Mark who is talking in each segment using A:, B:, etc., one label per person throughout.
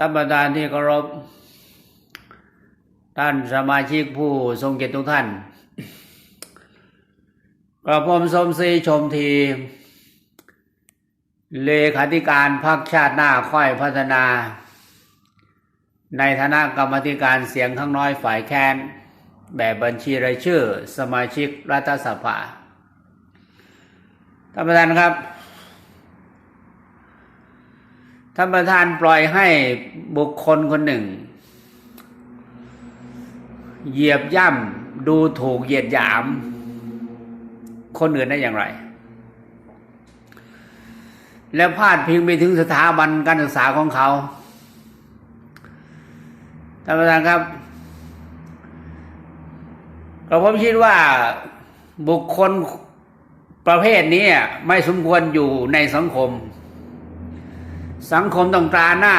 A: ท่านประธานที่เคารพ ท่านสมาชิกผู้ทรงเกียรติทุกท่าน กระผมสมศรีชมที เลขาธิการพรรคชาติหน้าค่อยพัฒนา ในฐานะกรรมธิการเสียงข้างน้อยฝ่ายแค้นแบบบัญชีรายชื่อ สมาชิกรัฐสภา ท่านประธานครับท่านประธานปล่อยให้ บุคคลคนหนึ่ง เหยียบย่ำดูถูกเหยียดหยาม คนอื่นได้อย่างไร แล้วพาดพิงไปถึงสถาบันการศึกษาของเขาท่านประธานครับก็ผมคิดว่าบุคคลประเภทนี้ไม่สมควรอยู่ในสังคม สังคมต้องตราหน้า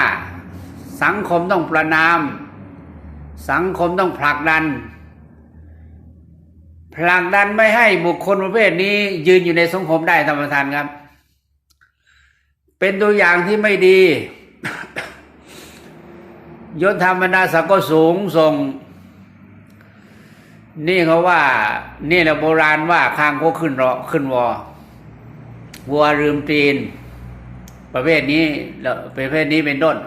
A: สังคมต้องประนาม สังคมต้องผลักดัน ผลักดันไม่ให้บุคคลประเภทนี้ ยืนอยู่ในสังคมได้ท่านประธานครับ เป็นตัวอย่างที่ไม่ดียศธรรมดาศักดิ์ก็สูงส่ง นี่เขาว่า นี่แหละโบราณว่าคางโคขึ้นรอขึ้นวอวัวลืมตีน ประเภทนี้แล้วประเภทนี้เป็นต้น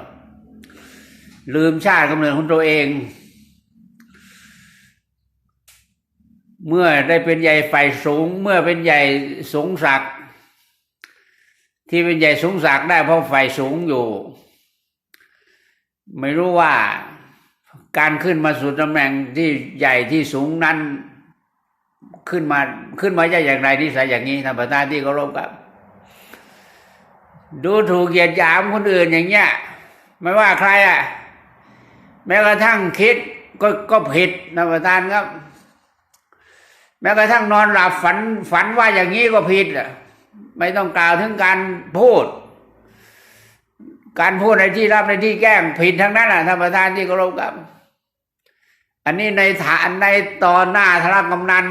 A: ลืมชาติกำเนิดของตัวเอง เมื่อได้เป็นใหญ่ไฟสูง เมื่อเป็นใหญ่สูงศักดิ์ที่เป็นใหญ่สูงศักดิ์ได้เพราะไฟสูงอยู่ ไม่รู้ว่าการขึ้นมาสู่ตำแหน่งที่ใหญ่ที่สูงนั้น ขึ้นมาขึ้นมาได้อย่างไรนิสัยอย่างนี้ท่านประธานที่เคารพครับ ดูถูกเหยียดหยามคนอื่นอย่างเงี้ยไม่ว่าใครอะ แม้กระทั่งคิดก็ก็ผิดนะประธานครับ แม้กระทั่งนอนหลับฝันฝันว่าอย่างนี้ก็ผิดอะไม่ต้องกล่าวถึงการพูด การพูดในที่รับในที่แกล้งผิดทั้งนั้นอะท่านประธานที่เคารพครับ อันนี้ในฐานในตอนหน้าธารกำนัน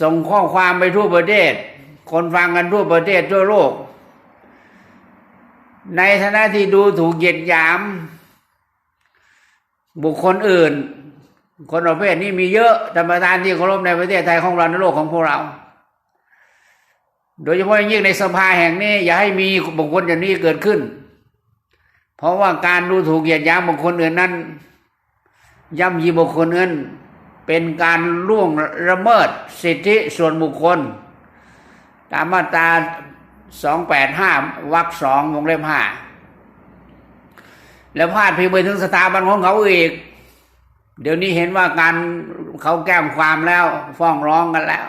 A: ส่งข้อความไปทั่วประเทศ คนฟังกันทั่วประเทศทั่วโลก ในฐานะที่ดูถูกเหยียดหยาม บุคคลอื่น คนประเภทนี้มีเยอะธรรมทานที่เคารพในประเทศไทยของเราในโลกของพวกเรา โดยเฉพาะอย่างยิ่งในสภาแห่งนี้ อย่าให้มีบุคคลอย่างนี้เกิดขึ้น เพราะว่าการดูถูกเหยียดหยามบุคคลอื่นนั้นย่ำยีบุคคลอื่นเป็นการล่วงละเมิดสิทธิส่วนบุคคล ตามมาตราสองแปดห้าวรรคสองวงเล็บห้า แล้วพาดพิงไปถึงสถาบันของเขาอีก เดี๋ยวนี้เห็นว่าการเขาแก้มความแล้วฟ้องร้องกันแล้ว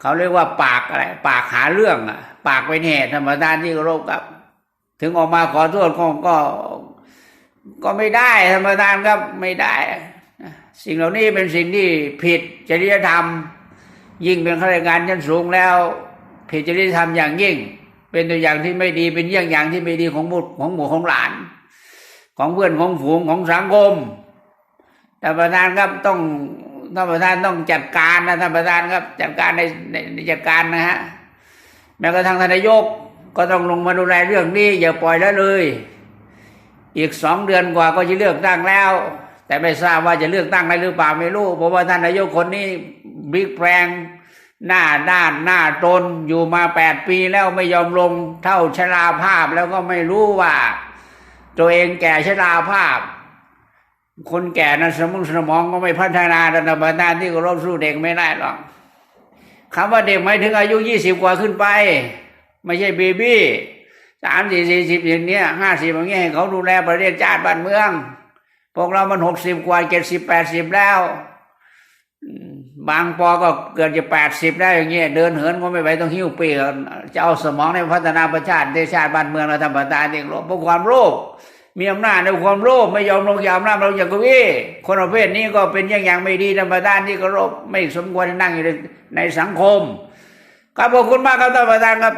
A: เขาเรียกว่าปากอะไร ปากหาเรื่องอะ ปากเป็นเหตุธรรมดาที่เคารพครับ ถึงออกมาขอโทษก็ก็ ก็ไม่ได้ธรรมดาครับไม่ได้ สิ่งเหล่านี้เป็นสิ่งที่ผิดจริยธรรม ยิ่งเป็นข้าราชการชั้นสูงแล้ว ผิดจริยธรรมอย่างยิ่ง เป็นตัวอย่างที่ไม่ดีเป็นเยี่ยงอย่างที่ไม่ดีของบุตรของหมู่ของหลาน ของเพื่อนของฝูงของสังคมท่านประธานครับต้องท่านประธานต้องจัดการนะท่านประธานครับจัดการในในจัดการนะฮะแม้กระทั่งท่านนายกก็ต้องลงมาดูแลเรื่องนี้อย่าปล่อยแล้วเลย อีกสองเดือนกว่าก็จะเลือกตั้งแล้ว แต่ไม่ทราบว่าจะเลือกตั้งได้หรือเปล่าไม่รู้เพราะว่าท่านนายกคนนี้บิ๊กแปลงหน้าด้านหน้าตนอยู่มาแปดปีแล้วไม่ยอมลงเท่าชราภาพแล้วก็ไม่รู้ว่า ตัวเองแก่ชราภาพ คนแก่นั้นสมองสมองก็ไม่พัฒนาระดับประธานที่เคารพสู้เด็กไม่ได้หรอกคำว่าเด็กหมายถึงอายุยี่สิบกว่าขึ้นไป ไม่ใช่เบบี้สามสี่สี่สิบอย่างเนี้ยห้าสิบอย่างเงี้ยให้เขาดูแลประเทศชาติบ้านเมือง พวกเรามันหกสิบกว่าเจ็ดสิบแปดสิบแล้ว บางปอก็เกิดจะแปดสิบแล้อย่างเงี้ยเดินเหินก็ไม่ไหวต้องหิ้วปีกจะเอาสมองในพัฒนาประชาติประเทศชาติบ้านเมืองเราทำประธานเองโลภเพราะความโลภมีอำนาจในความโลภไม่ยอมลงยอมรับเราอย่างกวีคนประเภทนี้ก็เป็นอย่างอย่างไม่ดีธรรมดานที่เคารพไม่สมควรนั่งอยู่ในในสังคมขอบคุณมากครับท่านประธานครับ